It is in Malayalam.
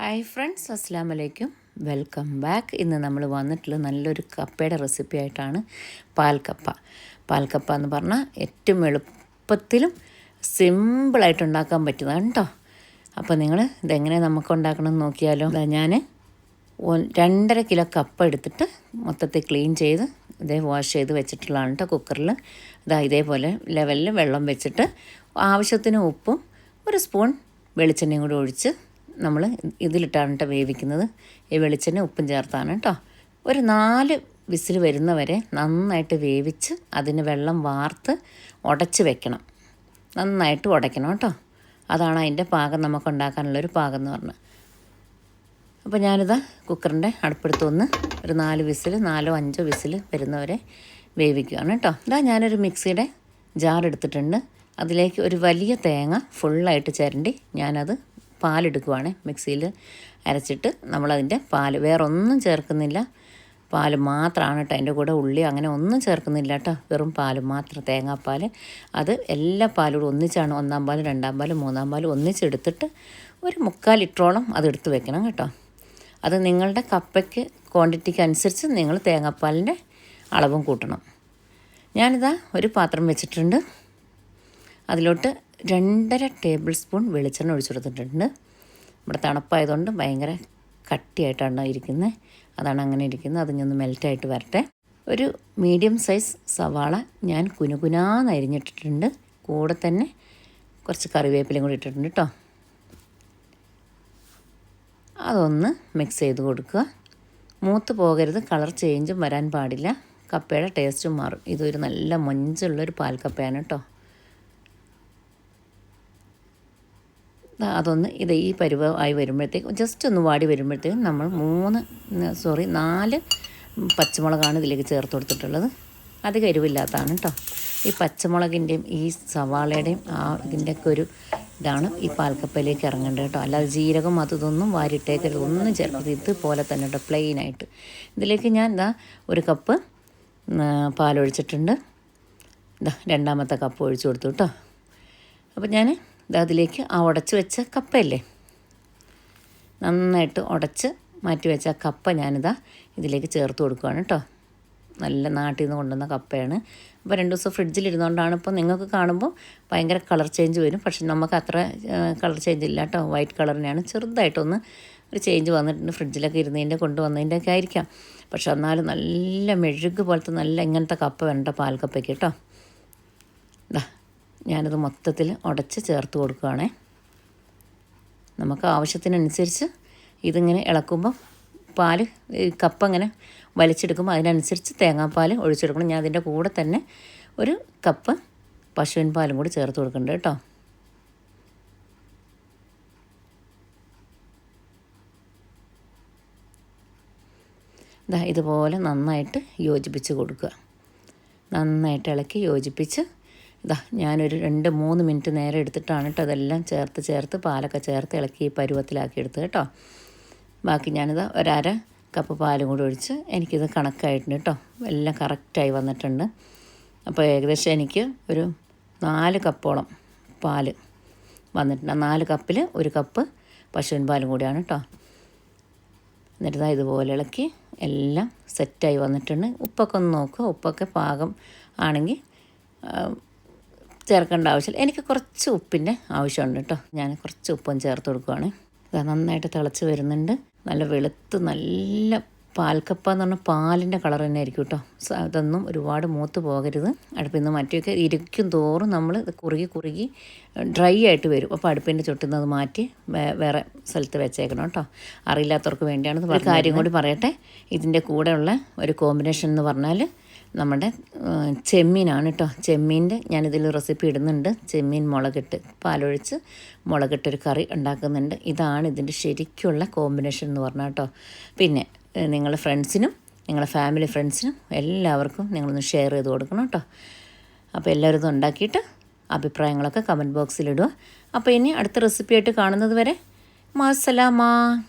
ഹായ് ഫ്രണ്ട്സ് അസ്സാം വലൈക്കും വെൽക്കം ബാക്ക് ഇന്ന് നമ്മൾ വന്നിട്ടുള്ള നല്ലൊരു കപ്പയുടെ റെസിപ്പി ആയിട്ടാണ് പാൽക്കപ്പ. പാൽക്കപ്പ എന്ന് പറഞ്ഞാൽ ഏറ്റവും എളുപ്പത്തിലും സിമ്പിളായിട്ട് ഉണ്ടാക്കാൻ പറ്റുന്നതാണ് കേട്ടോ അപ്പോൾ നിങ്ങൾ ഇതെങ്ങനെ നമുക്ക് ഉണ്ടാക്കണം എന്ന് നോക്കിയാലോ. ഞാൻ രണ്ടര കിലോ കപ്പ എടുത്തിട്ട് മൊത്തത്തിൽ ക്ലീൻ ചെയ്ത് ഇതേ വാഷ് ചെയ്ത് വെച്ചിട്ടുള്ളതാണ് കേട്ടോ കുക്കറിൽ ഇതാ ഇതേപോലെ ലെവലിൽ വെള്ളം വെച്ചിട്ട് ആവശ്യത്തിന് ഉപ്പും ഒരു സ്പൂൺ വെളിച്ചെണ്ണയും കൂടി ഒഴിച്ച് നമ്മൾ ഇതിലിട്ടാണ് കേട്ടോ വേവിക്കുന്നത്. ഈ വെളിച്ചെണ്ണ ഉപ്പും ചേർത്താണ് കേട്ടോ ഒരു നാല് വിസിൽ വരുന്നവരെ നന്നായിട്ട് വേവിച്ച് അതിന് വെള്ളം വാർത്ത് ഉടച്ച് വെക്കണം. നന്നായിട്ട് ഉടയ്ക്കണം കേട്ടോ അതാണ് അതിന്റെ പാകം നമുക്ക് ഉണ്ടാക്കാനുള്ളൊരു പാകം എന്ന് പറഞ്ഞത് അപ്പോൾ ഞാനിതാ കുക്കറിന്റെ അടുപ്പെടുത്ത് വന്ന് ഒരു നാല് വിസിൽ നാലോ അഞ്ചോ വിസിൽ വരുന്നവരെ വേവിക്കുകയാണ് കേട്ടോ ഇതാ ഞാനൊരു മിക്സിയുടെ ജാർ എടുത്തിട്ടുണ്ട്. അതിലേക്ക് ഒരു വലിയ തേങ്ങ ഫുള്ളായിട്ട് ചിരണ്ടി ഞാനത് പാലെടുക്കുവാണ്. മിക്സിയിൽ അരച്ചിട്ട് നമ്മളതിന്റെ പാൽ വേറെ ഒന്നും ചേർക്കുന്നില്ല. പാൽ മാത്രമാണ് കേട്ടോ അതിന്റെ കൂടെ ഉള്ളി. അങ്ങനെ ഒന്നും ചേർക്കുന്നില്ല കേട്ടോ. വെറും പാൽ മാത്രം. തേങ്ങാപ്പാൽ അത് എല്ലാ പാലും ഒന്നിച്ചാണ്. ഒന്നാം പാൽ രണ്ടാം പാൽ മൂന്നാം പാൽ ഒന്നിച്ചെടുത്തിട്ട് ഒരു മുക്കാൽ ലിറ്ററോളം അത് എടുത്ത് വെക്കണം കേട്ടോ. അത് നിങ്ങളുടെ കപ്പയ്ക്ക് ക്വാണ്ടിറ്റിക്ക് അനുസരിച്ച് നിങ്ങൾ തേങ്ങാപ്പാലിന്റെ അളവും കൂട്ടണം. ഞാനിതാ ഒരു പാത്രം വെച്ചിട്ടുണ്ട്. അതിലോട്ട് രണ്ടര ടേബിൾ സ്പൂൺ വെളിച്ചെണ്ണ ഒഴിച്ചു കൊടുത്തിട്ടുണ്ട്. ഇവിടെ തണുപ്പായതുകൊണ്ട് ഭയങ്കര കട്ടിയായിട്ടാണ് ഇരിക്കുന്നത് അതാണ് അങ്ങനെ ഇരിക്കുന്നത് അതിഞ്ഞൊന്ന് മെൽറ്റായിട്ട് വരട്ടെ. ഒരു മീഡിയം സൈസ് സവാള ഞാൻ കുനുകുനാന്ന് അരിഞ്ഞിട്ടിട്ടുണ്ട്. കൂടെ തന്നെ കുറച്ച് കറിവേപ്പിലയും കൂടി ഇട്ടിട്ടുണ്ട് കേട്ടോ. അതൊന്ന് മിക്സ് ചെയ്ത് കൊടുക്കുക. മൂത്ത് പോകരുത്. കളർ ചേഞ്ചും വരാൻ പാടില്ല. കപ്പയുടെ ടേസ്റ്റും മാറും. ഇതൊരു നല്ല മൊഞ്ചുള്ളൊരു പാൽക്കപ്പയാണ് കേട്ടോ. അതൊന്ന് ഇത് ഈ പരുവമായി വരുമ്പോഴത്തേക്കും ജസ്റ്റ് ഒന്ന് വാടി വരുമ്പോഴത്തേക്കും നമ്മൾ മൂന്ന് സോറി നാല് പച്ചമുളകാണ് ഇതിലേക്ക് ചേർത്ത് കൊടുത്തിട്ടുള്ളത്. അത് കരുവില്ലാത്തതാണ് കേട്ടോ ഈ പച്ചമുളകിന്റെയും ഈ സവാളയുടെയും ആ ഇതിന്റെയൊക്കെ ഒരു ഇതാണ് ഈ പാൽക്കപ്പയിലേക്ക് ഇറങ്ങേണ്ടത് കേട്ടോ അല്ലാതെ ജീരകം അതൊന്നും വാരിട്ടേക്കരുത് ഒന്നും ചേർക്കരുത്. ഇതുപോലെ തന്നെ കേട്ടോ പ്ലെയിനായിട്ട് ഇതിലേക്ക് ഞാൻ ഇതാ ഒരു കപ്പ് പാലൊഴിച്ചിട്ടുണ്ട്. ഇതാ രണ്ടാമത്തെ കപ്പ് ഒഴിച്ചു കൊടുത്തു കേട്ടോ അപ്പോൾ ഞാൻ അതിലേക്ക് ആ ഉടച്ച് വെച്ച കപ്പയല്ലേ? നന്നായിട്ട് ഉടച്ച് മാറ്റി വെച്ച കപ്പ ഞാനിതാ ഇതിലേക്ക് ചേർത്ത് കൊടുക്കുകയാണ് കേട്ടോ നല്ല നാട്ടിൽ നിന്ന് കൊണ്ടുവന്ന കപ്പയാണ്. അപ്പോൾ രണ്ട് ദിവസം ഫ്രിഡ്ജിലിരുന്നുകൊണ്ടാണ് ഇപ്പോൾ നിങ്ങൾക്ക് കാണുമ്പോൾ ഭയങ്കര കളർ ചേഞ്ച് വരും. പക്ഷെ നമുക്ക് അത്ര കളർ ചേഞ്ച് ഇല്ല കേട്ടോ വൈറ്റ് കളറിനെയാണ് ചെറുതായിട്ടൊന്ന് ഒരു ചേഞ്ച് വന്നിട്ടുണ്ട് ഫ്രിഡ്ജിലൊക്കെ ഇരുന്നതിന്റെ കൊണ്ടുവന്നതിന്റെ ഒക്കെ ആയിരിക്കാം. പക്ഷെ എന്നാലും നല്ല മെഴുക് പോലത്തെ നല്ല ഇങ്ങനത്തെ കപ്പ വേണ്ട പാൽക്കപ്പയ്ക്ക് കേട്ടോ ഞാനത് മൊത്തത്തിൽ ഉടച്ച് ചേർത്ത് കൊടുക്കുകയാണേ നമുക്ക് ആവശ്യത്തിനനുസരിച്ച് ഇതിങ്ങനെ ഇളക്കുമ്പം പാൽ കപ്പ അങ്ങനെ വലിച്ചെടുക്കുമ്പോൾ അതിനനുസരിച്ച് തേങ്ങാപ്പാൽ ഒഴിച്ചെടുക്കണം. ഞാൻ അതിന്റെ കൂടെ തന്നെ ഒരു കപ്പ് പശുവിൻ പാലും കൂടി ചേർത്ത് കൊടുക്കുന്നുണ്ട് കേട്ടോ. ഇതാ ഇതുപോലെ നന്നായിട്ട് യോജിപ്പിച്ച് കൊടുക്കുക. നന്നായിട്ട് ഇളക്കി യോജിപ്പിച്ച് ഇതാ ഞാനൊരു രണ്ട് മൂന്ന് മിനിറ്റ് നേരെ എടുത്തിട്ടാണ് കേട്ടോ അതെല്ലാം ചേർത്ത് ചേർത്ത് പാലൊക്കെ ചേർത്ത് ഇളക്കി പരുവത്തിലാക്കി എടുത്ത് കേട്ടോ ബാക്കി ഞാനിത് ഒരര കപ്പ് പാലും കൂടി ഒഴിച്ച് എനിക്കിത് കണക്കായിട്ടുണ്ട് കേട്ടോ എല്ലാം കറക്റ്റായി വന്നിട്ടുണ്ട്. അപ്പോൾ ഏകദേശം എനിക്ക് ഒരു നാല് കപ്പോളം പാൽ വന്നിട്ടുണ്ട്. നാല് കപ്പിൽ ഒരു കപ്പ് പശുവിൻ പാലും കൂടിയാണ് കേട്ടോ എന്നിട്ട് ഇതാ ഇതുപോലെ ഇളക്കി എല്ലാം സെറ്റായി വന്നിട്ടുണ്ട്. ഉപ്പൊക്കെ ഒന്ന് നോക്കുക ഉപ്പൊക്കെ പാകം ആണെങ്കിൽ ചേർക്കേണ്ട ആവശ്യമില്ല. എനിക്ക് കുറച്ച് ഉപ്പിന്റെ ആവശ്യമുണ്ട് കേട്ടോ. ഞാൻ കുറച്ച് ഉപ്പും ചേർത്ത് കൊടുക്കുവാണ്. ഇതാ നന്നായിട്ട് തിളച്ച് വരുന്നുണ്ട്. നല്ല വെളുത്ത് നല്ല പാൽക്കപ്പ എന്ന് പറഞ്ഞാൽ പാലിന്റെ കളർ തന്നെ ആയിരിക്കും കേട്ടോ അതൊന്നും ഒരുപാട് മൂത്ത് പോകരുത്. അടുപ്പിൽ നിന്ന് മാറ്റിയൊക്കെ ഇരിക്കും തോറും നമ്മൾ കുറുകി കുറുകി ഡ്രൈ ആയിട്ട് വരും. അപ്പോൾ അടുപ്പിന്റെ ചുട്ടിൽ നിന്ന് അത് മാറ്റി വേറെ സ്ഥലത്ത് വെച്ചേക്കണം കേട്ടോ. അറിയില്ലാത്തവർക്ക് വേണ്ടിയാണ് ഒരു കാര്യം കൂടി പറയട്ടെ. ഇതിന്റെ കൂടെയുള്ള ഒരു കോമ്പിനേഷൻ എന്ന് പറഞ്ഞാൽ നമ്മുടെ ചെമ്മീനാണ് കേട്ടോ ചെമ്മീന്റെ ഞാനിതിൽ റെസിപ്പി ഇടുന്നുണ്ട്. ചെമ്മീൻ മുളകിട്ട് പാലൊഴിച്ച് മുളകിട്ടൊരു കറി ഉണ്ടാക്കുന്നുണ്ട്. ഇതാണ് ഇതിന്റെ ശരിക്കുള്ള കോമ്പിനേഷൻ എന്ന് പറഞ്ഞാൽ കേട്ടോ പിന്നെ നിങ്ങളുടെ ഫ്രണ്ട്സിനും നിങ്ങളുടെ ഫാമിലി ഫ്രണ്ട്സിനും എല്ലാവർക്കും നിങ്ങളൊന്ന് ഷെയർ ചെയ്ത് കൊടുക്കണം കേട്ടോ അപ്പോൾ എല്ലാവരും ഇത് ഉണ്ടാക്കിയിട്ട് അഭിപ്രായങ്ങളൊക്കെ കമന്റ് ബോക്സിലിടുക അപ്പോൾ ഇനി അടുത്ത റെസിപ്പിയായിട്ട് കാണുന്നത് വരെ മാസലാമാ.